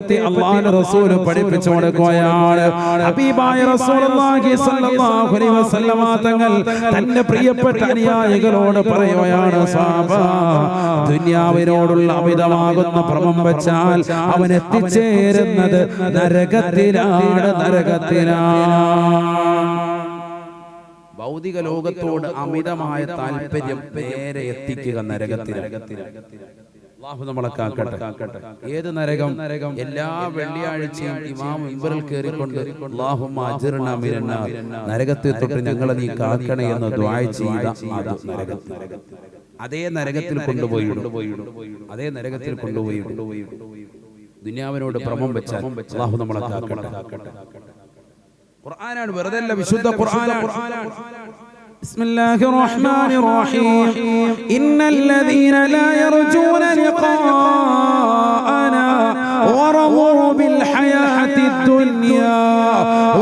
അള്ളാഹുവിന്റെ റസൂൽ പഠിപ്പിച്ചു കൊടുക്കുകയാണ് ഹബീബായ റസൂലുള്ളാഹി സ്വല്ലല്ലാഹു അലൈഹി വസല്ലമ തങ്ങൾ തന്റെ പ്രിയപ്പെട്ട അനുയായികളോട് പറയുകയാണ് സാബ ദുനിയാവിനോടുള്ള അമിതമാകുന്ന ഭ്രമം വെച്ചാൽ അവൻ എത്തിച്ചേരുന്നത് നരകത്തിലാണ് നരകത്തിലാണ് ഭൗതിക ലോകത്തോട് അമിതമായ താല്പര്യം നേരെ എത്തിക്കുക നരകത്തിൽ അള്ളാഹു നമ്മളെ കാക്കട്ടെ. ഏത് നരകം? നരകം? എല്ലാ വെള്ളിയാഴ്ചയും ഇമാം ഇമ്പറിൽ കയറിക്കൊണ്ട് നരകത്തെ തൊട്ട് ഞങ്ങളെ നീ കാക്കണേ എന്ന് ദ്വായ ചെയ്ത അത് നരകത്തിൽ അതേ നരകത്തിൽ കൊണ്ടുപോയി അതേ നരകത്തിൽ കൊണ്ടുപോയി ദുനിയാവിനോട് ഭ്രമം വെച്ചാൽ അള്ളാഹു നമ്മളെ കാക്കട്ടെ. ഖുർആനാണ് വെറുതെ വിശുദ്ധ ഖുർആനാണ്. بسم الله الرحمن الرحيم. إن الذين لا يرجون لقاءنا ورضوا بالحياة الدنيا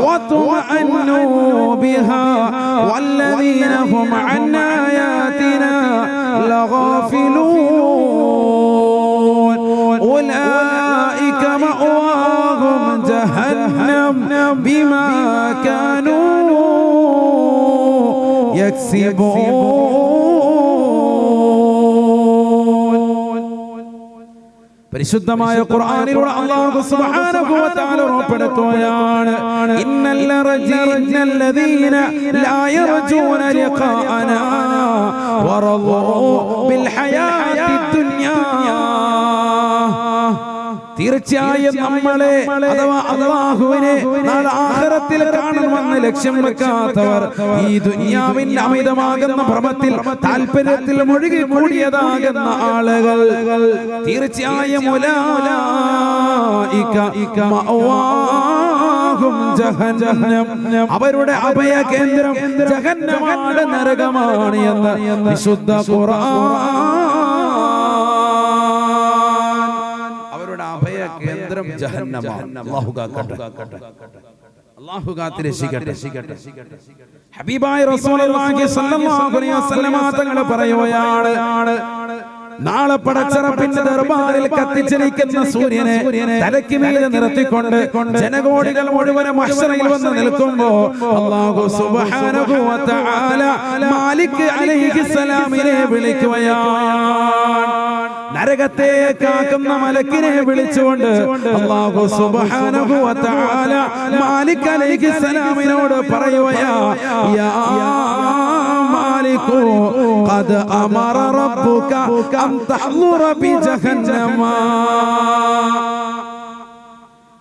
واطمأنوا بها والذين هم عن آياتنا لغافلون. أولئك مأواهم جهنم بما പരിശുദ്ധമായ ഖുർആനിലൂടെ അല്ലാഹു സുബ്ഹാനഹു വ തആല ഉറപ്പെടുത്തുകയാണ്. ഇന്നൽ റജി ഇന്നൽ ലദീന ലാ യർജൂന ലിഖാഅനാ വറദൂ ബിൽ ഹയാത്തി തീർച്ചയായും നമ്മളെ അഥവാ അള്ളാഹുവിനെ നാളെ ആഖിറത്തിൽ കാണണമെന്ന് ലക്ഷ്യം വെക്കാത്തവർ ഈ ദുനിയാവിന്റെ അമിതമാകുന്ന ഭ്രമത്തിൽ താല്പര്യത്തിൽ മുഴുകി കൂടിയതാകുന്ന ആളുകൾ തീർച്ചയായും അവരുടെ അഭയ കേന്ദ്രം ജഹന്നമാണ് നരകമാണ് എന്ന് വിശുദ്ധ ഖുർആൻ. ജഹന്നമാണ് അല്ലാഹു കാക്കട്ടെ. അല്ലാഹു കാത്ത് രക്ഷിക്കട്ടെ ഹബീബായ റസൂലുള്ളാഹി സ്വല്ലല്ലാഹു അലൈഹി വസല്ലമ തങ്ങൾ പറയുകയാണ് നാളെ പടച്ചറപ്പിന്റെ ദർബാറിൽ കത്തിച്ചിരിക്കുന്ന സൂര്യനെ തലയ്ക്ക് മീതെ നിർത്തിക്കൊണ്ട് ജനകോടികൾ മുഴുവൻ മഹ്ശറയിൽ വന്ന് നിൽക്കുമ്പോ അല്ലാഹു സുബ്ഹാനഹു വ തആല മാലിക് അലൈഹിസ്സലാമിനെ വിളിക്കുകയാണ്. നരകത്തെ കാക്കുന്ന മലക്കിനെ വിളിച്ചുകൊണ്ട് സുബ്ഹാനഹു വ തആല മാലിക് അലൈഹിസ്സലാമിനോട് പറയുവയാ യാ മാലികു ഖദ് അമറ റബ്ബുക അൻ തഹ്ളുറ ബി ജഹന്നമ.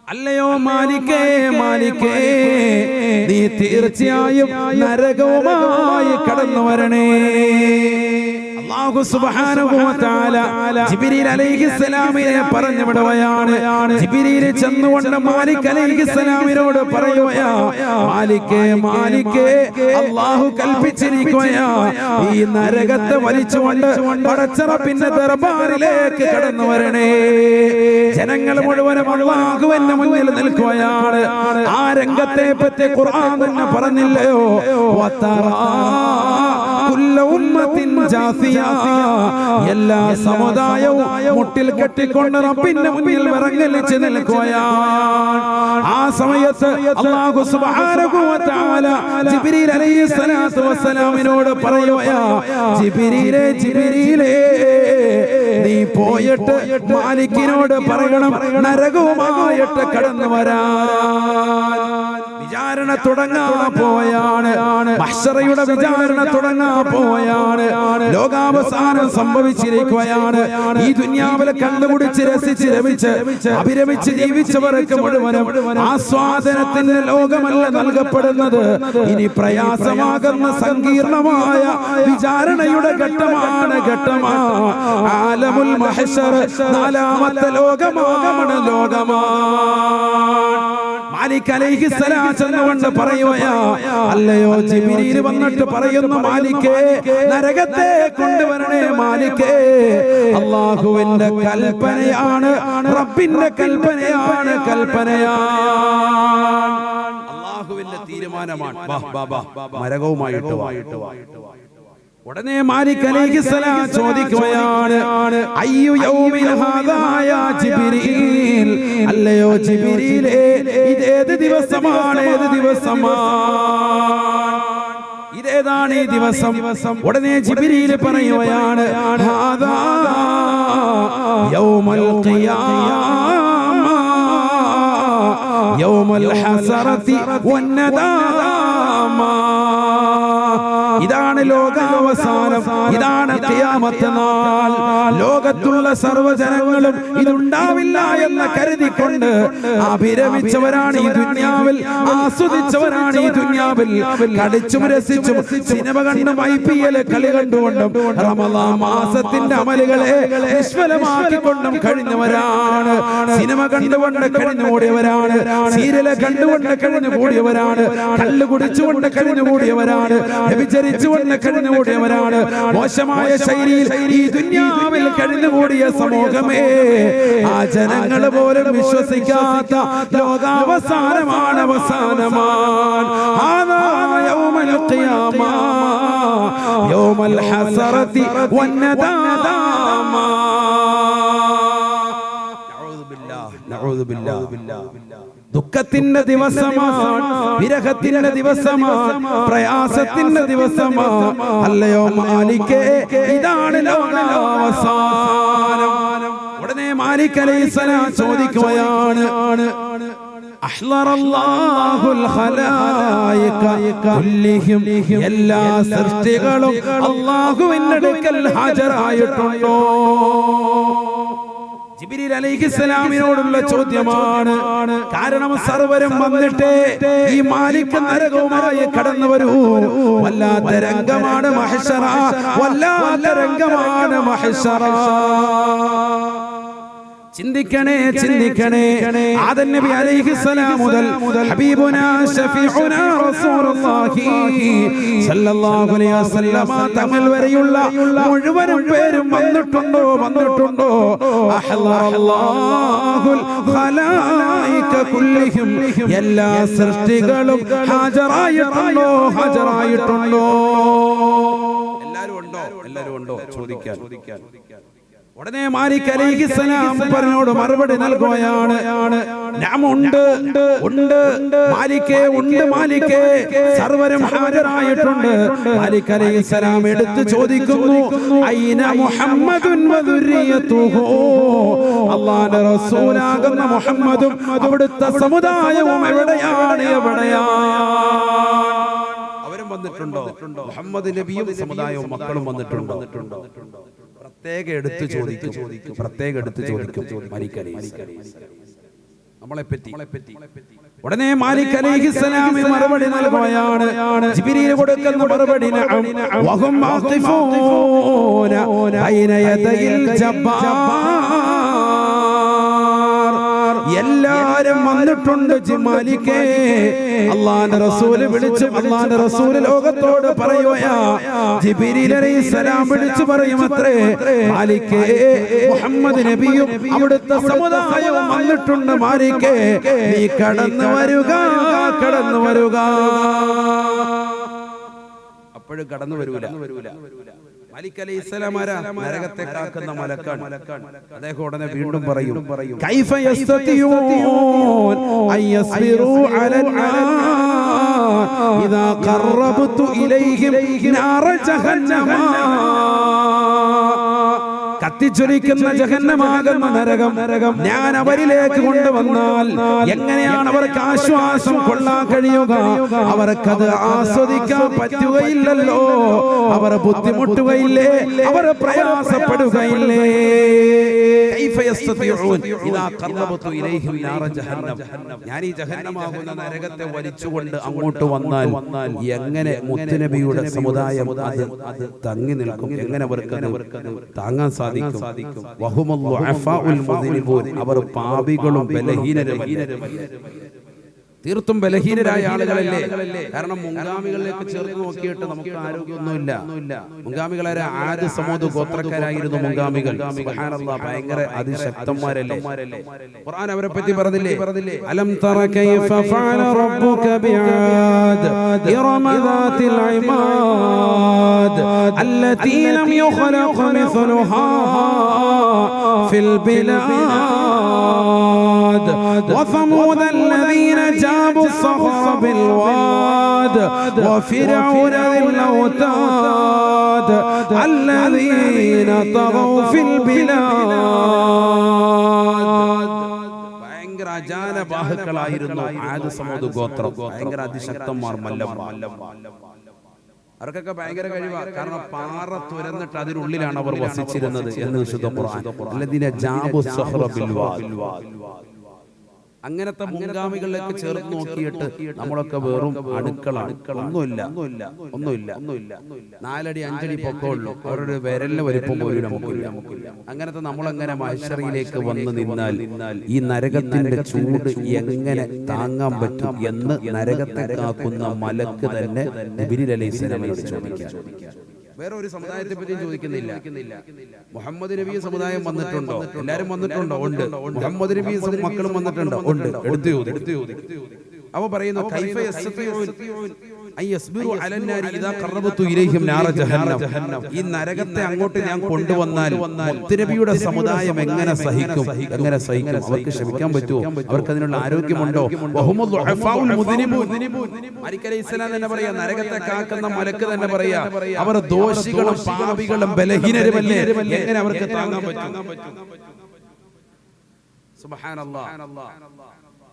അല്ലയോ മാലിക്കേ മാലിക്കേ നീ തീർച്ചയായും നരകവുമായി കടന്നു വരണേ. അല്ലാഹു സുബ്ഹാനഹു വ തആല ജിബ്രീൽ അലൈഹിസ്സലാമിനെ പറഞ്ഞു വിടുകയാണ് ജിബ്രീൽ ചെന്നുകൊണ്ട് മാലിക് അലൈഹിസ്സലാമിനോട് പറയുകയാ മാലിക്കേ മാലിക്കേ കൽപ്പിച്ചിരിക്കുകയാ. ഈ നരകത്തെ വലിച്ചുകൊണ്ട് പടച്ചറപ്പിന്റെ ദർബാറിലേക്ക് കടന്നു വരണേ. ജനങ്ങൾ മുഴുവനും മുന്നിൽ നിൽക്കുകയാണ്. ആ രംഗത്തെ പറ്റി ഖുർആൻ തന്നെ പറഞ്ഞില്ലയോ? വത്തറാ എല്ലാ സമുദായവും മുട്ടിൽ കെട്ടിക്കൊണ്ട് റബ്ബിന്റെ മുന്നിൽ വിറങ്ങലിച്ച് നിൽക്കുകയാണ്. ആ സമയത്ത് അല്ലാഹു സുബ്ഹാനഹു ജിബ്രീൽ ജിബ്രീലേ ജിബ്രീലേ നീ പോയിട്ട് മാലിക്കിനോട് പറയണം നരകവുമായിട്ട് കടന്നു വരാൻ. വിചാരണ തുടങ്ങാ പോയാണ്. മഹ്സറയുടെ വിചാരണ തുടങ്ങാ പോയാണ്. ലോകാവസാനം സംഭവിച്ചിരിക്കുകയാണ്. ഈ ദുന്യാവിലെ കണ്ടുപിടിച്ച് രസിച്ച് രമിച്ച് അഭിരമിച്ച് ജീവിച്ചവർക്ക് മുഴുവനും ആസ്വാദനത്തിന് ലോകമല്ല നൽകപ്പെടുന്നത്. ഇനി പ്രയാസമാകുന്ന സങ്കീർണമായ വിചാരണയുടെ ഘട്ടമാണ് ഘട്ടമാ. ആലമുൽ മഹ്ശർ നാലാമത്തെ ലോകമാണ് ലോകമാണ് മാലിക് അലൈഹി ചെന്നുകൊണ്ട് പറയുകയാ അല്ലയോ ജിബിരിയിൽ വന്നിട്ട് പറയുന്നു മാലിക്കേ നരകത്തെ കൊണ്ടുവരണേ മാലിക്കേ അള്ളാഹുവിന്റെ കൽപ്പനയാണ് റബ്ബിന്റെ കൽപ്പനയാണ് കൽപ്പനയാണ്. അള്ളാഹുവിന്റെ തീരുമാനമാണ്. വാ, വായിട്ട് വായിട്ട് മരകവുമായിട്ട് വാ. ഉടനെ മാലിക് സലാം ചോദിക്കുകയാണ് അയ്യു യൗമിൽ ഹാദാ യാ ജിബ്രീൽ അല്ലയോ ജിബ്രീലേ ഇതേത് ദിവസമാണ് ഏത് ദിവസമാണ്? ഇതേതാണ് ഈ ദിവസം? ഉടനെ ജിബ്രീൽ പറയുകയാണ് ഹാദാ യൗമൽ ഖിയാമ യൗമൽ ഹസറതി വന്നദാമ. ഇതാണ് ലോകാവസാനം. ഇതാണ് നാൾ. ലോകത്തുള്ള സർവജനങ്ങളും ഇതുണ്ടാവില്ല എന്ന് കരുതിക്കൊണ്ട് അഭിരമിച്ചവരാണ് ഈ ദുന്യാവിൽ ആസ്വദിച്ചവരാണ് ഈ ദുന്യാവിൽ. കടിച്ചും രസിച്ചും സിനിമ കണ്ടും ഐ പി എൽ കളി കണ്ടുകൊണ്ടും റമദാ മാസത്തിന്റെ അമലുകളെ നിഷ്ഫലമാക്കിക്കൊണ്ടും കഴിഞ്ഞവരാണ്. സിനിമ കണ്ടുകൊണ്ട് കഴിഞ്ഞുകൂടിയവരാണ്. സീരിയൽ കണ്ടുകൊണ്ട് കഴിഞ്ഞുകൂടിയവരാണ്. കള്ള് കുടിച്ചുകൊണ്ട് കഴിഞ്ഞുകൂടിയവരാണ്. വ്യഭിചരിച്ചുകൊണ്ട് കഴിഞ്ഞുകൂടിയവരാണ് മോശമായ ശൈലിയിൽ ഈ ദുന്യാവിൽ കഴിഞ്ഞുകൂടിയ സമൂഹമേ. ആ ജനങ്ങൾ പോലും വിശ്വസിക്കാത്ത ലോകാവസാനമാണ് അവസാനമാണ് ആദാ യൗമൽ ഖിയാമ. യൗമൽ ഹസറതി വന്നദാമ. ദുഃഖത്തിന്റെ ദിവസമാണ് വിരഹത്തിന്റെ ദിവസമാണ് പ്രയാസത്തിന്റെ ദിവസമാണ് അല്ലയോ മാലിക്കേ ഇതാണ് ഉടനെ മാലിക് അലൈസലാം ചോദിക്കുകയാണ് എല്ലാ സൃഷ്ടികളും അള്ളാഹുവിനടുക്കൽ ഹാജരായിട്ടുണ്ടോ? ജിബിരിൽ അലൈഹിസ്സലാമിനോടുള്ള ചോദ്യമാണ്. കാരണം സർവരും വന്നിട്ട് ഈ മാലിക് നരകവുമായി കടന്നു വരൂ. വല്ലാത്ത രംഗമാണ് മഹശറ വല്ലാത്ത രംഗമാണ് മഹശറ ചിന്തിക്കണേ ചിന്തിക്കണേ. ആദൻ നബി അലൈഹിസ്സലാം മുതൽ ഹബീബുനാ ഷഫീഉനാ റസൂലുള്ളാഹി സല്ലല്ലാഹു അലൈഹി വസല്ലമ തങ്ങൾ വരെയുള്ള മുഴുവനും പേരും വന്നിട്ടുണ്ടോ വന്നിട്ടുണ്ടോ? അഹ്ലല്ലാഹുൽ ഖലായിക കുല്ലിഹിം. എല്ലാ സൃഷ്ടികളും ഹാജരായിട്ടുണ്ടോ ഹാജരായിട്ടുണ്ടോ? എല്ലാരും ഉണ്ടോ? എല്ലാരും ഉണ്ടോ? ചോദിക്കാൻ ചോദിക്കാൻ. ഉടനെ മാലിക് അലൈഹിസ്സലാം പറഞ്ഞോട് മറുപടി നൽകുകയാണ്. നാം ഉണ്ട് ഉണ്ട് മാലിക്കേ ഉണ്ട് മാലിക്കേ സർവരും ഹാജരായിട്ടുണ്ട്. മാലിക് അലൈഹിസ്സലാം എടുത്തു ചോദിക്കുന്നു ഐന മുഹമ്മദുൻ അല്ലാഹുവിന്റെ റസൂലാകുന്ന മുഹമ്മദും അവിടുത്തെ സമുദായവും എവിടെയാണ്? എവിടെയാണ് അവരും വന്നിട്ടുണ്ടോ? മുഹമ്മദ് നബിയും സമുദായവും മക്കളും വന്നിട്ടുണ്ടോ? പ്രത്യേക എടുത്ത് ചോദിക്കും. പ്രത്യേക എടുത്ത് ചോദിക്കും. മരിക്കലി. നമ്മളെ പറ്റി ഉടനെ മാലിക് അലൈഹിസ്സലാമി മറുപടി നൽകുകയാണ്. ജിബ്രീൽ കൊടുക്കുന്ന മറുപടി വഹും ആഖിഫൂന ബൈന യദയിൽ ജബ്ബാർ എല്ലാരും വന്നിട്ടുണ്ട് ജിമാലിക്കേ അള്ളാന്റെ റസൂൽ വിളിച്ചു. അള്ളാന്റെ റസൂൽ ലോകത്തോട് പറയുകയാ. ജിബിരിൽ അലൈഹിസ്സലാം വിളിച്ചു പറയും അത്രേ. മാലിക്കേ മുഹമ്മദ് നബിയും അവിടുത്തെ സമുദായവും വന്നിട്ടുണ്ട് മാലിക്കേ നീ കടന്നു വരുക കടന്നു വരുക. അപ്പോഴും കടന്നു വരൂല വരൂല. മലിക് അലൈഹി ഇസ്ലാമാരാ നരകത്തെ കാക്കുന്ന മലക്കാണ്. അദ്ദേഹം ഉടനെ വീണ്ടും പറയും കൈഫ യസ്തതിയൂൻ അയസ്ബിറു അലൽ ഇദാ ഖറബതു ഇലൈഹിം നാറ ജഹന്നമ. കത്തിച്ചൊലിക്കുന്ന ജഹന്നമാകുന്ന നരകം നരകം ഞാൻ അവരിലേക്ക് കൊണ്ടുവന്നാൽ എങ്ങനെയാണ് അവർക്ക് ആശ്വാസം കൊള്ളാൻ കഴിയുക? അവർക്കത് ആസ്വദിക്കാൻ പറ്റുകയില്ലല്ലോ. അവർ ബുദ്ധിമുട്ടുകയില്ലേ? അവർ പ്രയാസപ്പെടുകയില്ലേ? ഞാൻ ഈ ജഹന്നമാകുന്ന നരകത്തെ വലിച്ചുകൊണ്ട് അങ്ങോട്ട് വന്നാൽ എങ്ങനെ മുത്തുനബിയുടെ സമുദായം അത് തങ്ങി നിൽക്കും? എങ്ങനെ അവർക്ക് താങ്ങാൻ സാധിക്കും? മുദ്നിബൂൻ അവർ പാപികളും ബലഹീനരും തീർത്തും ബലഹീനരായ ആളുകളല്ലേ കാരണം മുൻഗാമികളിലേക്ക് ചേർത്ത് നോക്കിയിട്ട് നമുക്ക് ആരോഗ്യമൊന്നുമില്ല മുൻഗാമികളായ ആദ്യ സമൂഹ ഗോത്രക്കാരായിരുന്നു മുൻഗാമികൾ സുബ്ഹാനല്ലാഹ്, ഭയങ്കര അതിശക്തന്മാരല്ലേ ഖുർആൻ അവരെ പറ്റി പറഞ്ഞില്ലേ ألم تر كيف فعل ربك بعاد إرم ذات العماد التي لم يخلق مثلها في البلاد وثمود الذين جابوا الصخر بالواد وفرعون ذي الأوتاد الذين طغوا في البلاد ഭയങ്കര അജാന ബാഹുക്കളായിരുന്നു ആദ്യ സമൂഹ ഗോത്രം ഭയങ്കര അതിശക്തന്മാർ മല്ലന്മാർ അവർക്കൊക്കെ ഭയങ്കര കഴിവാണ് കാരണം പാറ തുരന്നിട്ട് അതിനുള്ളിലാണ് അവർ വസിച്ചിരുന്നത് എന്ന് വിശുദ്ധ ഖുർആൻ അല്ലദീന ജാബു സഹ്റ ബിൽ വാദ്. അങ്ങനത്തെ മുൻഗാമികളിലേക്ക് ചേർത്ത് നോക്കിയിട്ട് നമ്മളൊക്കെ വെറും അടുക്കളാണ് ഒന്നുമില്ല. ഒന്നുമില്ല. ഒന്നുമില്ല. നാലടി അഞ്ചടി പൊക്കമുള്ളൂ അവരുടെ വിരലിന് വലിപ്പം പോലും നമുക്കില്ല. അങ്ങനത്തെ നമ്മളങ്ങനെ മഹശറിയിലേക്ക് വന്ന് നിന്നാൽ ഈ നരകത്തിന്റെ ചൂട് എങ്ങനെ താങ്ങാൻ പറ്റും എന്ന് നരകത്തെ കാക്കുന്ന മലക്ക് തന്നെ സ്വലാമിനോട് ചോദിക്കാം. വേറെ ഒരു സമുദായത്തെ പറ്റിയും ചോദിക്കുന്നില്ല. മുഹമ്മദ് നബി സമുദായം വന്നിട്ടുണ്ടോ. എല്ലാരും വന്നിട്ടുണ്ടോ. ഉണ്ട്. മുഹമ്മദ് നബി മക്കളും വന്നിട്ടുണ്ടോ. ഉണ്ട്. എടുത്തു ചോദി അവ പറയുന്നു ഈ നരകത്തെ അങ്ങോട്ട് ഞാൻ കൊണ്ടുവന്നാൽ മുത്തുനബിയുടെ സമുദായം എങ്ങനെ സഹിക്കും? എങ്ങനെ സഹിക്കും? അവർക്ക് ക്ഷമിക്കാൻ പറ്റുമോ? അവർക്ക് അതിനുള്ള ആരോഗ്യമുണ്ടോ തന്നെ പറയാ നരകത്തെ കാക്കുന്ന മലക്ക് തന്നെ പറയാ. അവർ ദോഷികളും പാപികളും ബലഹീനരുമല്ലേ? എങ്ങനെ അവർക്ക് താങ്ങാൻ പറ്റും? സുബ്ഹാനല്ലാഹ്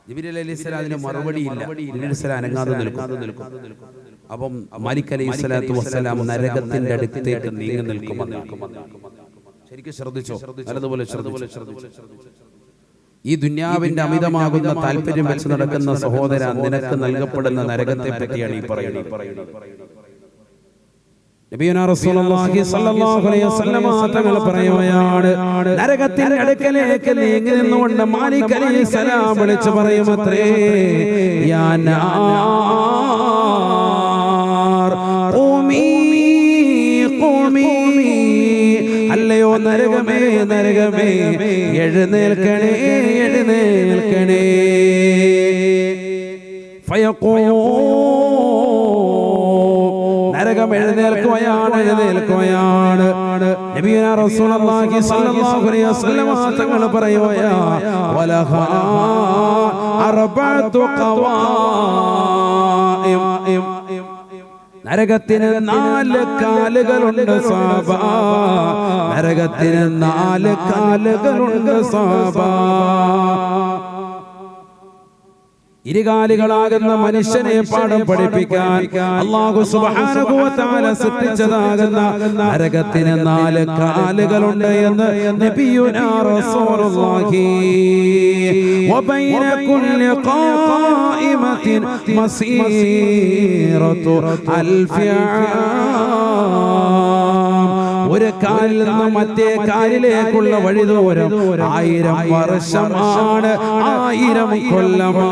ജിബിരി അലൈഹി സ്വലാമിന് മറുപടിയില്ല. ജിബിരി സ്വലാം അനങ്ങാതെ നിൽക്കും അപ്പം മാലിക് അലൈഹി സ്വലാത്തു വസ്സലാം നരകത്തിന്റെ അടുത്തേക്ക് നീങ്ങി നിൽക്കുമെന്ന് ശരിക്കും ശ്രദ്ധിച്ചോ? നല്ലതുപോലെ ശ്രദ്ധിച്ചു? ഈ ദുന്യാവിന്റെ അമിതമാകുന്ന താല്പര്യം വെച്ച് നടക്കുന്ന സഹോദര നിനക്ക് നൽകപ്പെടുന്ന നരകത്തെ പറ്റിയാണ് ഈ പറയുന്നത് നബിയുനാ റസൂലുള്ളാഹി സ്വല്ലല്ലാഹു അലൈഹി വസല്ലമ തങ്ങൾ പറയുകയാണ്. നരകത്തിന്റെ അടുക്കലേക്ക് നീങ്ങി നിന്നുകൊണ്ട് മാലിക് അലി സലാം വിളിച്ചു പറയുമത്രേ യാ നാർ ഖൂമി ഖൂമി അല്ലയോ നരകമേ നരകമേ എഴുന്നേൽക്കണേ എഴുന്നേൽക്കണേ ഫയഖൂ നരകം തങ്ങൾ നരകത്തിന് നാല് കാലുകളുണ്ട് സാബ. നരകത്തിന് നാല് കാലുകളുണ്ട് സാബ. ഇരുകാലികളാകുന്ന മനുഷ്യനെ പാഠം പഠിപ്പിക്കാൻ അള്ളാഹു തആല സൃഷ്ടിച്ചതാകുന്ന നരകത്തിന് നാല് കാലുകളുണ്ട് എന്ന് നബിയുനാ ഒരു കാലിൽ നിന്ന് മറ്റേ കാലിലേക്കുള്ള വഴി ദൂരം ആയിരം വർഷമാണ് ആയിരം കൊല്ലമാണ്.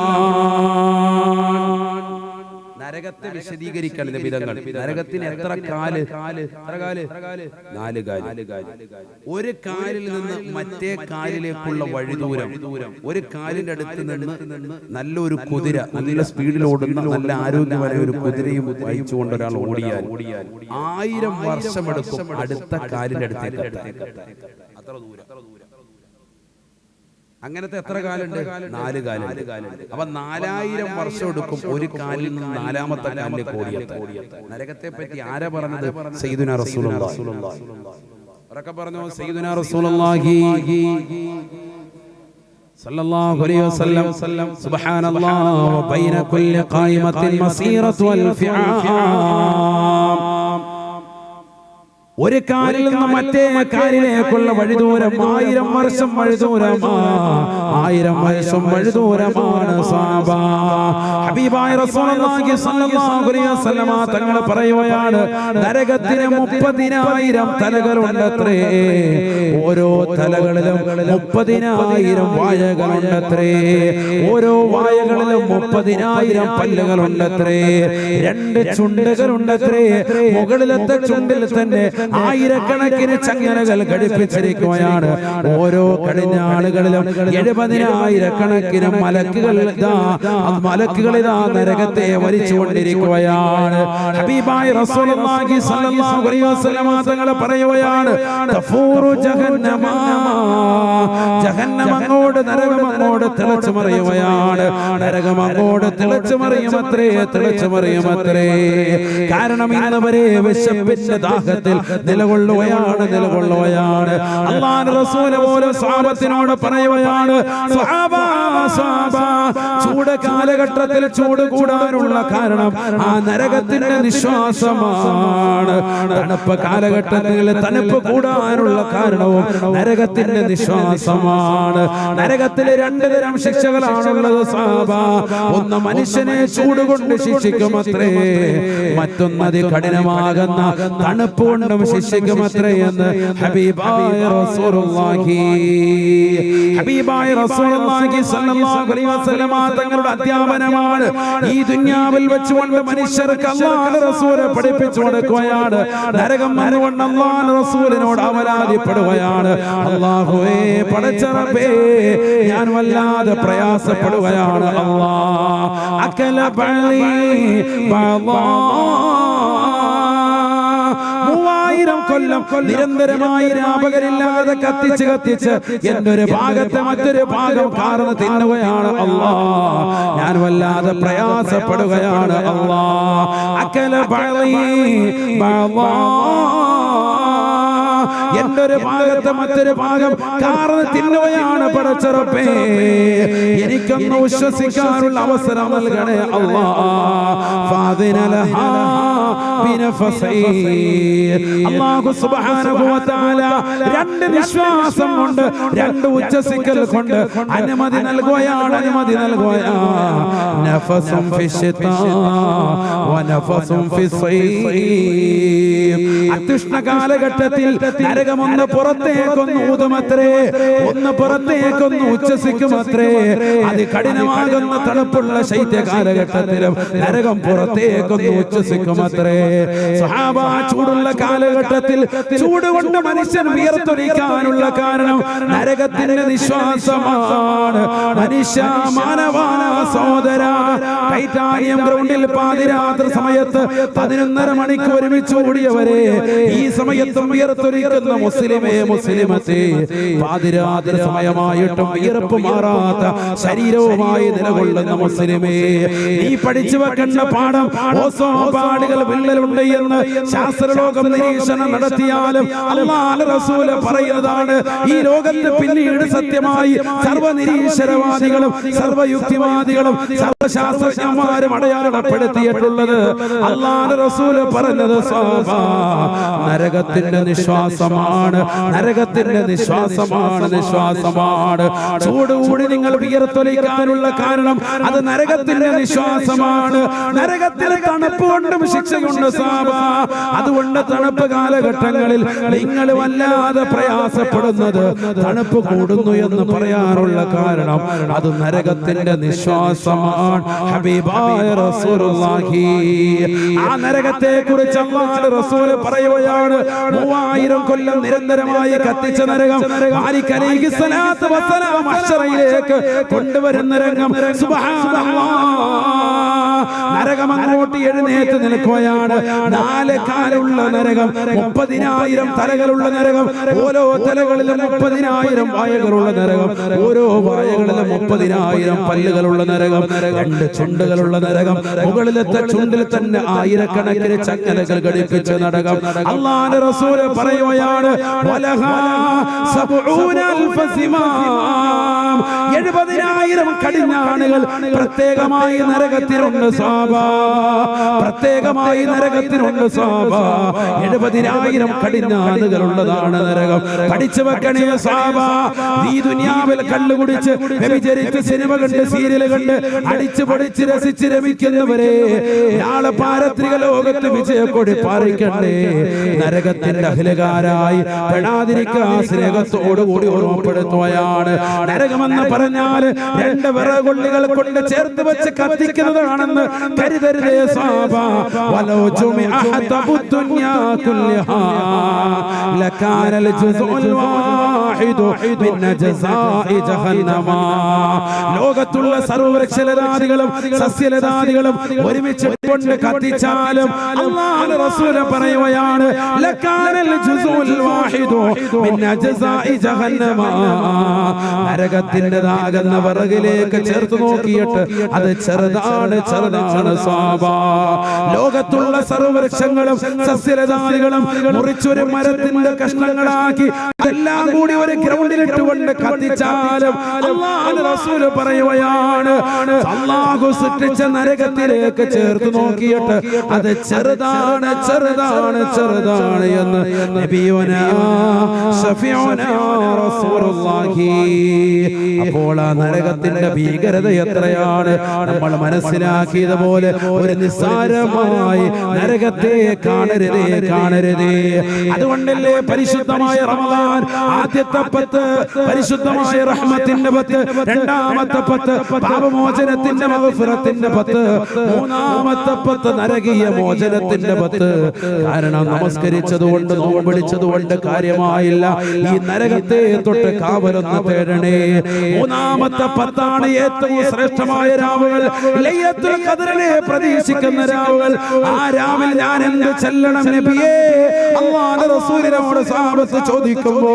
നരകത്തെ വിശദീകരിക്കാൻ വിധങ്ങൾ. നരകത്തിന് എത്ര കാൽ? എത്ര കാൽ? നാല് കാൽ. ഒരു കാലിൽ നിന്ന് മറ്റേ കാലിലേക്കുള്ള വഴി ദൂരം ഒരു കാലിന്റെ അടുത്ത് നിന്ന് നല്ലൊരു കുതിര നല്ല സ്പീഡിൽ ഓടുന്ന നല്ല ആരോഗ്യമായ ഒരു കുതിരയും വഹിച്ചുകൊണ്ട് ഒരാൾ ഓടിയാൽ ആയിരം വർഷമെടുക്കും അടുത്ത കാലിന്റെ അടുത്തേക്ക്. അത്ര ദൂരം. അങ്ങനത്തെ എത്ര കാലുണ്ട്? നാല് കാലുണ്ട്. അപ്പൊ നാലായിരം വർഷം എടുക്കും ഒരു കാലിൽ നിന്ന് നാലാമത്തെ കാലിലെ ഓടിയെത്താൻ നരകത്തെ പറ്റി ആരാ പറഞ്ഞത്? സയ്യിദുനാ റസൂലുള്ളാഹി. പറഞ്ഞു? സയ്യിദുനാ റസൂലുള്ളാഹി. സല്ലല്ലാഹു അലൈഹി വസല്ലം. സുബ്ഹാനല്ലാഹ് വബൈന കുല്ലി ഖായിമത്തിൻ മസീറത്തു ആം ഒരു കാലിൽ നിന്ന് മറ്റേ കാലിലേക്കുള്ള വഴിദൂരം ആയിരം വർഷം വഴിദൂരമാ. ആയിരം വർഷം വഴിദൂരമാണ് തങ്ങൾ പറയുകയാണ് നരകത്തിന് മുപ്പതിനായിരം തലകളുണ്ടത്രേ. ഓരോ തലകളിലും മുപ്പതിനായിരം വായകളുണ്ടത്രേ. ഓരോ വായകളിലും മുപ്പതിനായിരം പല്ലുകളുണ്ടത്രേ. രണ്ട് ചുണ്ടുകളുണ്ടത്രേ. മുകളിലത്തെ ചുണ്ടിൽ തന്നെ ആയിരക്കണക്കിന് ചങ്ങലകൾ ഘടിപ്പിച്ചിരിക്കുകയാണ്. ഓരോ കടിഞ്ഞാളുകളിലും എഴുപതിനായിരക്കണക്കിന് മലക്കുകൾ ഇതാ മലക്കുകൾ ഇതാ നരകത്തെ വലിച്ചുകൊണ്ടിരിക്കുകയാണ്. ഹബീബായ റസൂലുള്ളാഹി പറയുകയാണ് അങ്ങോട്ട് നരകം തിളച്ചു മറിയുകയാണ് നരകം അങ്ങോട്ട് തിളച്ചു മറിയുമത്രേ തിളച്ചു മറിയുമത്രേ കാരണം ഇന്ന് വരെ വിശപ്പിന്റെ ദാഹത്തിൽ നിലകൊള്ളുകയാണ് നിലകൊള്ളുകയാണ്. അള്ളാഹ് റസൂല പോലും സാപത്തിനോട് പറയുകയാണ് ചൂട് കാലഘട്ടത്തിൽ ചൂട് കൂടാനുള്ള കാരണം ആ നരകത്തിന്റെ നിശ്വാസമാണ്. തണുപ്പ് കാലഘട്ടത്തിൽ തണുപ്പ് കൂടാനുള്ള കാരണവും നരകത്തിന്റെ നിശ്വാസമാണ്. നരകത്തിലെ രണ്ട് തരം ശിക്ഷകളാണുള്ളത് സാബ. ഒന്ന് മനുഷ്യനെ ചൂട് കൊണ്ട് ശിക്ഷിക്കുമത്രേ. മറ്റൊന്നതി കഠിനമാകുന്ന തണുപ്പ് കൊണ്ടും ശിക്ഷിക്കുമത്രേ എന്ന് ഹബീബായ റസൂലുള്ളാഹി ഹബീബായ റസൂലുള്ളാഹി സല്ലല്ലാഹു അലൈഹി വസല്ലമ തങ്ങളുടെ അധ്യാപനമാണ്. ഈ ദുനിയാവിൽ വെച്ചുകൊണ്ട് മനുഷ്യർക്ക് അല്ലാഹുവിന്റെ റസൂലെ പഠിപ്പിച്ചു കൊടുക്കുകയാണ് നരകം വന്നുകൊണ്ട് അല്ലാഹുവിന്റെ റസൂലിനോട് അവലാതിപ്പെടുകയാണ്. അല്ലാഹുവേ പടച്ചറബേ ഞാൻ വല്ലാതെ പ്രയാസപ്പെടുകയാണ്. അല്ലാ അക്കല പള്ളി മൂവായിരം കൊല്ലം നിരന്തരമായി രാപകരില്ലാതെ കത്തിച്ച് കത്തിച്ച് എന്റെ ഒരു ഭാഗത്തെ മറ്റൊരു ഭാഗം കാർന്ന് തിന്നുകയാണ്. അല്ലാ ഞാൻ വല്ലാതെ പ്രയാസപ്പെടുകയാണ്. അല്ലാ അക്കല ബളി എന്റെ ഒരു ഭാഗത്ത് മറ്റൊരു ഭാഗം കാർന്ന് തിന്നുകയാണ് പടച്ചറപ്പേ. എനിക്കൊന്ന് വിശ്വസിക്കാനുള്ള അവസരം നൽകണേ അള്ള. രണ്ട് നിശ്വാസം കൊണ്ട് രണ്ട് ഉച്ചസിക്കൽ കൊണ്ട് അനുമതി നൽകുകയാണ് അനുമതി നൽകുകയാണ് അത്യുഷ്ണ കാലഘട്ടത്തിൽ നരകമൊന്ന് പുറത്തേക്കൊന്ന് ഊതുമത്രേ. ഒന്ന് പുറത്തേക്കൊന്ന് ഉച്ചസിക്കുമത്രേ അത് കഠിനമാകുന്ന തണുപ്പുള്ള ശൈത്യ കാലഘട്ടത്തിലും നരകം പുറത്തേക്കൊന്ന് ഉച്ചസിക്കുമത്രേ സഹാബ ചൂടുള്ള കാലഘട്ടത്തിൽ ചൂട് കൊണ്ട് മനുഷ്യൻ വിയർത്തൊലിക്കാനുള്ള കാരണം നരകത്തിന്റെ നിശ്വാസമാണ്. മനുഷ്യ മാനവ സഹോദര ടൈറ്റാനിയം ഗ്രൗണ്ടിൽ പാതിരാത്രി സമയത്ത് പതിനൊന്നര മണിക്ക് ഒരുമിച്ച് ഓടിയവരെ ഈ സമയത്തും വിയർത്തൊലിക്കുന്ന മുസ്ലിമേ മുസ്ലിമത്തെ പാതിരാതിര സമയമായിട്ടും വിയർപ്പ് മാറാത്ത ശരീരവുമായി നിലകൊള്ളുന്ന മുസ്ലിമേ ഈ പഠിച്ചു വെക്കേണ്ട പാഠം പാടുകൾ വിള്ളലുണ്ട് എന്ന് ശാസ്ത്രലോകം നിരീക്ഷണം നടത്തിയാലും റസൂൽ പറയുന്നതാണ്. ഈ ലോകത്ത് പിന്നീട് സത്യമായി സർവനിരീശ്വരവാദികളും നിരീശ്വരവാദികളും സർവശാസ്ത്രജ്ഞന്മാരും അടയാളപ്പെടുത്തിയിട്ടുള്ളത് അള്ളാഹ് റസൂൽ പറഞ്ഞത് നരകത്തിന്റെ നിശ്വാസമാണ്. നരകത്തിന്റെ നിശ്വാസമാണ്. നിശ്വാസമാണ്. ചൂടുകൂടി നിങ്ങൾ വിയർത്തൊലിക്കാനുള്ള കാരണം അത് നരകത്തിന്റെ നിശ്വാസമാണ്. നരകത്തിൽ തണുപ്പ് കൊണ്ടും ശിക്ഷയുണ്ട് സാബ. അതുകൊണ്ട് തണുപ്പ് കാലഘട്ടങ്ങളിൽ നിങ്ങൾ വല്ലാതെ പ്രയാസപ്പെടുന്നത് തണുപ്പ് കൂടുന്നു എന്ന് പറയാറുള്ള കാരണം അത് നരകത്തിന്റെ നിശ്വാസമാണ്. ഹബീബായ റസൂലുള്ളാഹി. ആ നരകത്തെ കുറിച്ച് റസൂൽ പറയുകയാണ്. മൂവായിരം കൊല്ലം നിരന്തരമായി കത്തിച്ച നരകം കൊണ്ടുവരുന്ന രംഗം. നരകം അങ്ങോട്ട് എഴുന്നേറ്റ് നിൽക്കുകയാണ്. നാല് കാലുള്ള നരകം മുപ്പതിനായിരം തലകളുള്ള നരകം ഓരോ തലകളിലും മുപ്പതിനായിരം വായകളുള്ള നരകം ഓരോ വായകളിലും മുപ്പതിനായിരം പല്ലുകളുള്ള നരകം രണ്ട് ചുണ്ടുകളുള്ള നരകം മുകളിലത്തെ ചുണ്ടിൽ തന്നെ ആയിരക്കണക്കിന് ചങ്ങലകൾ ഘടിപ്പിച്ച നരകം. അള്ളാന്റെ റസൂൽ പറയുകയാണ്. എഴുപതിനായിരം കടിഞ്ഞാണുകൾ പ്രത്യേകമായി നരകത്തിലുണ്ട്. സ്വാബ പ്രത്യേകമായി നരകത്തിനുണ്ട് സാബ. എഴുപതിനായിരം കടിഞ്ഞാനുകളുള്ളതാണ് നരകം. പഠിച്ചു വെക്കണേ സാബ. ഈ ദുനിയാവിൽ കള്ളു കുടിച്ച് വ്യഭിചരിച്ച് സിനിമ കണ്ട് സീരിയൽ കണ്ട് അടിച്ചു പൊടിച്ച് രസിച്ച് രമിക്കുന്നവരെ നാളെ പാരത്രിക ലോകത്ത് വിജയക്കൊടി പാറിക്കണ്ടേ? നരകത്തിന്റെ അഖിലകാരായി പെടാതിരിക്കാൻ സ്നേഹത്തോടുകൂടി ഓർമ്മപ്പെടുത്തുകയാണ്. നരകമെന്ന് പറഞ്ഞാൽ രണ്ട് വിറകൊള്ളികൾ കൊണ്ട് ചേർത്ത് വെച്ച് കത്തിക്കുന്നതാണെന്ന് ആണെന്ന് കരുതരുതേ സാബ. വലോ ജുമി അഹതബു ദുനിയാ ലകാനൽ വാഹിദു ജസാഇ ജഹന്നമ. ലോകത്തുള്ള സർവവൃക്ഷലതാദികളും സസ്യലതാദികളും ഒരുമിച്ച് കൊണ്ട് കത്തിച്ചാലും അല്ലാഹു പറയുകയാണ് ലകാനൽ വാഹിദു ജസാഇ ജഹന്നമ. ചേർത്ത് നോക്കിയിട്ട് അത് ചെറുതാണ് ചെറുതാണ് സ്വാഭ ലോകത്തുള്ള സർവവൃക്ഷങ്ങളും സസ്യലതാദികളും മുറിച്ചൊരു മരത്തിന്റെ കഷ്ണങ്ങളാക്കി അതെല്ലാം കൂടി ഒരു ഗ്രൗണ്ടിൽ ഇട്ടുകൊണ്ട് കത്തിച്ചാലും പറയുകയാണ് അള്ളാഹു സൃഷ്ടിച്ച നരകത്തിലേക്ക് ചേർത്ത് നോക്കിയിട്ട് അത് ചെറുതാണ് ചെറുതാണ് ചെറുതാണ് എന്ന് അപ്പോൾ ആ നരകത്തിന്റെ ഭീകരത എത്രയാണ്? നമ്മൾ മനസ്സിലാക്കിയതുപോലെ ഒരു നിസ്സാരമായി നരകത്തെ കാണരുതേ കാണരുതേ അതുകൊണ്ടല്ലേ പരിശുദ്ധമായ റമദാൻ ആദ്യത്തെ പത്ത് പരിശുദ്ധമായ റഹ്മത്തിന്റെ പത്ത് രണ്ടാമത്തെ പത്ത് പാപമോചനത്തിന്റെ മഹഫിറത്തിന്റെ പത്ത് മൂന്നാമത്തെ പത്ത് നരകീയ മോചനത്തിന്റെ പത്ത്. കാരണം നമസ്കരിച്ചത് കൊണ്ട് നമസ്കരിച്ചതുകൊണ്ട് നോമ്പിടിച്ചതുകൊണ്ട് കാര്യമായില്ല. ഈ നരകത്തെ തൊട്ട് കാവലൊന്ന് തേടണേ. മൂന്നാമത്തെ പത്താണ് ഏറ്റവും ശ്രേഷ്ഠമായ രാവുകൾ. ഖദറിനെ പ്രതീക്ഷിക്കുന്ന രാവുകൾ ആ രാവിൽ ഞാൻ എന്ത് ചെല്ലണം നബിയേ? അള്ളാന്റെ റസൂലിനോട് സാബത്ത് ചോദിക്കുമ്പോ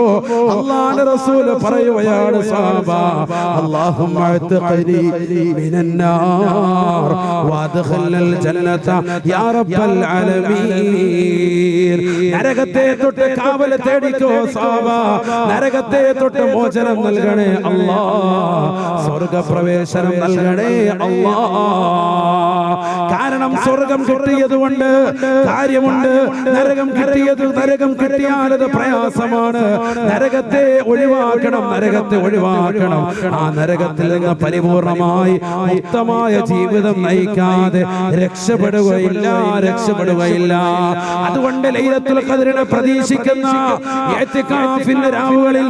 അള്ളാന്റെ റസൂൽ പറയുകയാണ് സാബ ആലമീൻ നരകത്തെ തൊട്ട് കാവല തേടിക്കോ സാബ നരകത്തെ തൊട്ട് മോചനം നൽകണേ അള്ളാ സ്വർഗപ്രവേശനം നൽകണേ അള്ളാ. കാരണം സ്വർഗം കിട്ടിയത് കൊണ്ട് കാര്യമുണ്ട്. നരകം കിട്ടിയത് നരകം കിട്ടിയാൽ അത് പ്രയാസമാണ്. നരകത്തെ ഒഴിവാക്കണം നരകത്തെ ഒഴിവാക്കണം. ആ നരകത്തിൽ നിന്ന് പരിപൂർണമായി മുക്തമായ ജീവിതം നയിക്കാതെ രക്ഷപ്പെടുകയില്ല രക്ഷപ്പെടുകയില്ല. അതുകൊണ്ട് ലൈലത്തുൽ ഖദറിനെ പ്രതീക്ഷിക്കുന്ന രാവുകളിൽ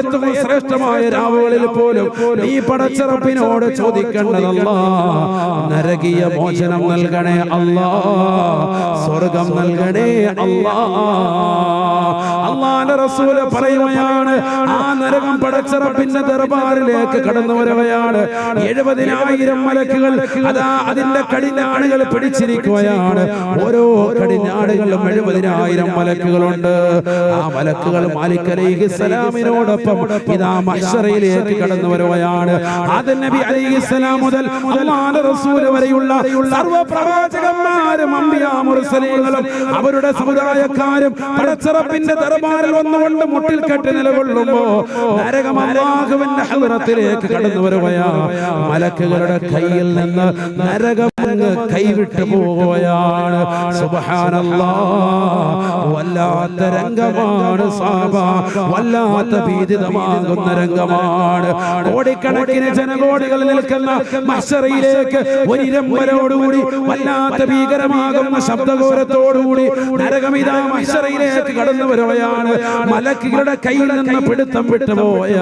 ഏറ്റവും ശ്രേഷ്ഠമായ രാവുകളിൽ പോലും ഈ പടച്ചിറപ്പിനോട് ചോദിക്കേണ്ടതല്ല. നരകീയ മോചനം നൽകണേ അല്ലാ സ്വർഗം നൽകണേ അല്ലാ അള്ളാന്റെ റസൂൽ പറയുകയാണ് ആ നരകം പടച്ചിറപ്പിന്റെ ദർബാറിലേക്ക് കടന്നു വരവയാണ് എഴുപതിനായിരം മലക്കുകൾ അതാ അതിന്റെ കടിഞ്ഞാടുകൾ പിടിച്ചിരിക്കുകയാണ്. ഓരോ കടിഞ്ഞാടുകളിലും എഴുപതിനായിരം മലക്കുകളുണ്ട്. ആ മലക്കുകൾ മാലിക് അലൈഹി സ്വലാമിനോടൊപ്പം ഇതാ മഷറയിലേക്ക് കടന്നു വരവയാണ് ആദം നബി അലൈഹി സ്വലാം മുതൽ അള്ളാഹുവിന്റെ റസൂൽ വരെയുള്ള സർവ പ്രവാചകന്മാരും അമ്പിയാ മുർസലീങ്ങളും അവരുടെ സമുദായക്കാരും പടച്ചിറപ്പിന്റെ ദർബാറിൽ ഒന്നുകൊണ്ട് മുട്ടിൽ കെട്ടി നിലകൊള്ളുമ്പോ നരകം അല്ലാഹുവിന്റെ ഹദ്റത്തിലേക്ക് കടന്നു വരുവയാ. മലക്കുകളുടെ കയ്യിൽ നിന്ന് നരകം അങ്ങ് കൈവിട്ടു പോവുകയാണ്. വല്ലാത്ത രംഗമാണ് സാബ. വല്ലാത്ത ഭീതിതമാകുന്ന രംഗമാണ്. കോടിക്കണക്കിന് ജനകോടികൾ നിൽക്കുന്ന മസറയിലേക്ക് ഒരു ഇരമ്പലോടുകൂടി വല്ലാത്ത ഭീകരമാകുന്ന ശബ്ദഘോരത്തോടുകൂടി നരകമിതാ മഹ്ശറയിലേക്ക് കടന്നു വരികയാണ്. മലക്കുകളുടെ കയ്യിൽ നിന്ന് പിടുത്തം വിട്ടുപോയ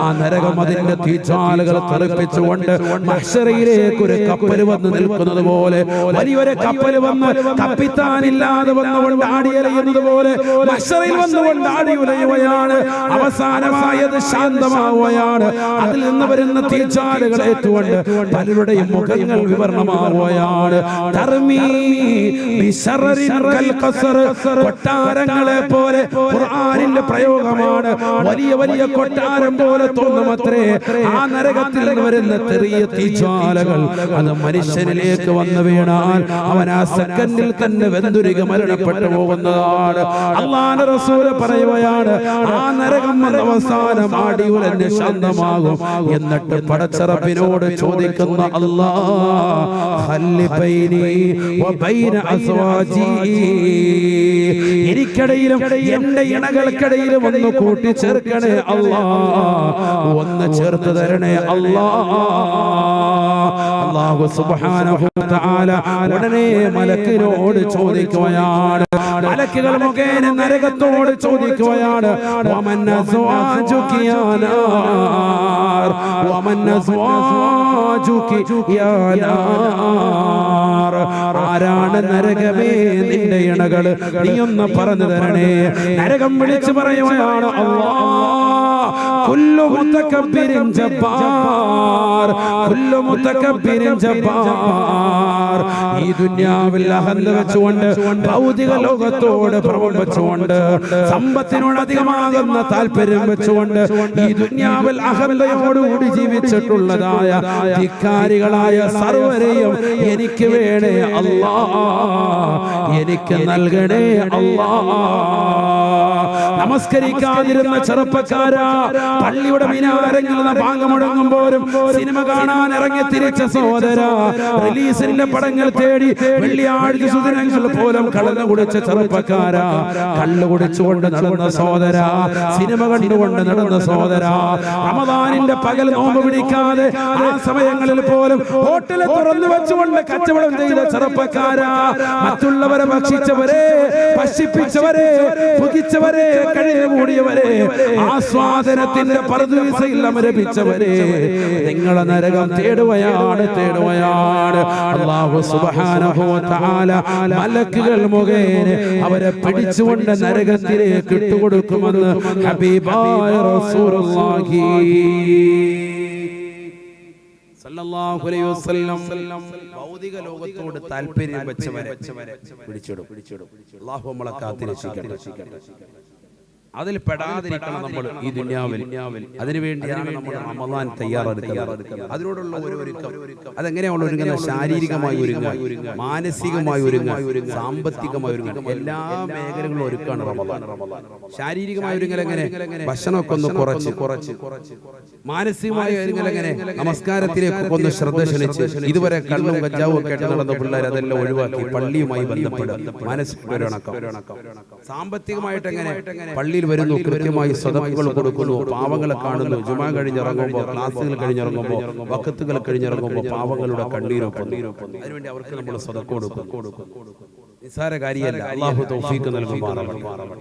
ആ നരകം അതിന്റെ തീച്ചാലുകൾ തെറിപ്പിച്ചുകൊണ്ട് മസറയിലേക്ക് ഒരു കപ്പൽ വന്ന് നിൽക്കുന്നത് പോലെ വലിയൊരു കപ്പൽ വന്ന് കപ്പിത്താനില്ലാതെ വന്നുകൊണ്ട് ആടിയലയുന്നത് പോലെ മഹ്ശറയിൽ വന്നുകൊണ്ട് ആടി ഉലയുകയാണ്. അവസാനമായത് ശാന്തമാവുകയാണ്. അതിൽ നിന്ന് വരുന്ന തീച്ചാലുകൾ ഏറ്റുകൊണ്ട് പലരുടെയും മുഖങ്ങൾ വിവരണമാവുകയാണ്. കൊട്ടാരങ്ങളെ പോലെ ഖുർആനിന്റെ പ്രയോഗമാണ്. വലിയ വലിയ കൊട്ടാരം പോലെ തോന്നുമത്രേ. ആ നരകത്തിൽ നിന്ന് വരുന്ന ചെറിയ തീച്ചാലകൾ അത് മനുഷ്യ മനുഷ്യനിലേക്ക് വന്നു വീണാൽ അവൻ ആ സെക്കൻഡിൽ തന്നെ വെന്തുരുക മരണപ്പെട്ടു പോകുന്നതാണ്. അള്ളാന റസൂൽ പറയുകയാണ് ആ നരകം എന്ന അവസാനം ആടിയുലന്റെ ശാന്തമാകും എന്നിട്ട് പടച്ചറപ്പിനോട് ചോദിക്കുന്ന അസ്വാജി. എനിക്കിടയിലും എന്റെ ഇണകൾക്കിടയിലും ഒന്ന് കൂട്ടിച്ചേർക്കണേ അല്ലാ ഒന്ന് ചേർത്ത് തരണേ അല്ലാഹു സുബ്ഹാനഹു തആല ഉടനെ മലക്കിനോട് ചോദിക്കുകയാണ്. മലക്കുകൾ മുഖേന നരകത്തോട് ചോദിക്കുകയാണ്. ആരാണ് നരകമേ നിന്റെ ഇണകൾ? നീ ഒന്ന് പറഞ്ഞു തരണേ. നരകം വിളിച്ചു പറയുകയാണ് അല്ലാ കുല്ലു മുതകബ്ബിരിൻ ജബ്ബാർ. കുല്ലു മുതകബ്ബിരിൻ ജബ്ബാർ. ഈ ദുനിയാവിൽ അഹന്ത വെച്ചുകൊണ്ട് ഭൗതിക ലോകത്തോട് ഭ്രമം വെച്ചുകൊണ്ട് സമ്പത്തിനോട് അധികമാകുന്ന താല്പര്യം വെച്ചുകൊണ്ട് ഈ ദുനിയാവിൽ അഹന്തയോടുകൂടി ജീവിച്ചിട്ടുള്ളതായ ധിക്കാരികളായ സർവരെയും എനിക്ക് വേണേ അല്ലാ. എനിക്ക് നൽകണേ അല്ലാ. നമസ്കരിക്കാതിരുന്ന ചെറുപ്പക്കാരാ പള്ളിയുടെ മിനാരങ്ങളിൽ നിന്ന് മുടങ്ങുമ്പോഴും സിനിമ കാണാൻ ഇറങ്ങി തിരിച്ച സഹോദര റിലീസിന്റെ പടങ്ങൾ തേടി വെള്ളിയാഴ്ച സുദിനങ്ങൾ പോലും കടന്നു കുടിച്ച ചെറുപ്പക്കാരാ കള്ളു കുടിച്ചുകൊണ്ട് നടന്ന സഹോദര സിനിമ കണ്ടുകൊണ്ട് നടന്ന സഹോദര റമദാനിന്റെ പകൽ നോമ്പ് പിടിക്കാതെ ആ സമയങ്ങളിൽ പോലും ഹോട്ടലിൽ തുറന്നു വെച്ചുകൊണ്ട് കച്ചവടം ചെയ്ത ചെറുപ്പക്കാരാ മറ്റുള്ളവരെ ഭക്ഷിച്ചവരെ ഭക്ഷിപ്പിച്ചവരെ പുകിച്ചവരെ കഴിഞ്ഞു കൂടിയവരെ. ആസ്വാദനത്തിന്റെ പറഞ്ഞവരെ അമരപിച്ചവരെ നിങ്ങളെ നരകം തേടുകയാണ് തേടുകയാണ് അല്ലാഹു സുബ്ഹാനഹു വ തആല മലക്കുകൾ മുഖേന അവരെ പിടിച്ചുകൊണ്ട് നരകത്തിലേക്ക് ഇട്ടുകൊടുക്കുമെന്ന് ഹബീബായ റസൂലുള്ളാഹി സല്ലല്ലാഹു അലൈഹി വസല്ലം ഭൗതിക ലോകത്തോട് താല്പര്യം വെച്ചവരെ പിടിച്ചിടും അല്ലാഹു നമ്മളെ കാത്തിരക്ഷിക്കട്ടെ. അതിൽ പെടാതിരിക്കണം നമ്മൾ ഈ ദുന്യാവിൽ. അതിനുവേണ്ടിയാണ് നമ്മൾ റമദാൻ തയ്യാറെടുക്കുന്നത് അതിനോടുള്ള ഒരു ഒരുക്കം. അതെങ്ങനെയാണ് ഒരുങ്ങുന്നത് ശാരീരികമായി ഒരുങ്ങുക മാനസികമായി ഒരുങ്ങുക സാമ്പത്തികമായി ഒരുങ്ങുക എല്ലാ മേഖലകളും ഒരുക്കാണ് റമദാൻ. ശാരീരികമായി ഒരുങ്ങൽ എങ്ങനെ? ഭക്ഷണമൊക്കെ ഒന്ന് കുറച്ച്. കുറച്ച്. മാനസികമായി ഒരുങ്ങൽ എങ്ങനെ? നമസ്കാരത്തിലേക്ക് ഒന്ന് ശ്രദ്ധ ക്ഷണിച്ച്. ഇതുവരെ കള്ളും കഞ്ചാവും ഒക്കെ ആയിട്ട് നടന്ന പിള്ളേർ അതെല്ലാം ഒഴിവാക്കി പള്ളിയുമായി ബന്ധപ്പെടുക മാനസിക സാമ്പത്തികമായിട്ട് എങ്ങനെ പള്ളിയിൽ വരുന്നു കൃത്യമായി സ്വതക്കുകൾ കൊടുക്കുന്നു പാവങ്ങളെ കാണുന്നു ജുമാ കഴിഞ്ഞിറങ്ങുമ്പോൾ ക്ലാസ്സുകൾ കഴിഞ്ഞിറങ്ങുമ്പോൾ വക്കത്തുകൾ കഴിഞ്ഞിറങ്ങുമ്പോൾ പാവങ്ങളുടെ കണ്ണീരൊപ്പം അതിനുവേണ്ടി അവർക്ക് നമ്മൾ സ്വതക്ക് കൊടുക്കും നിസ്സാര കാര്യമല്ല അള്ളാഹു തൗഫീക്ക് നൽകുമാറാവട്ടെ.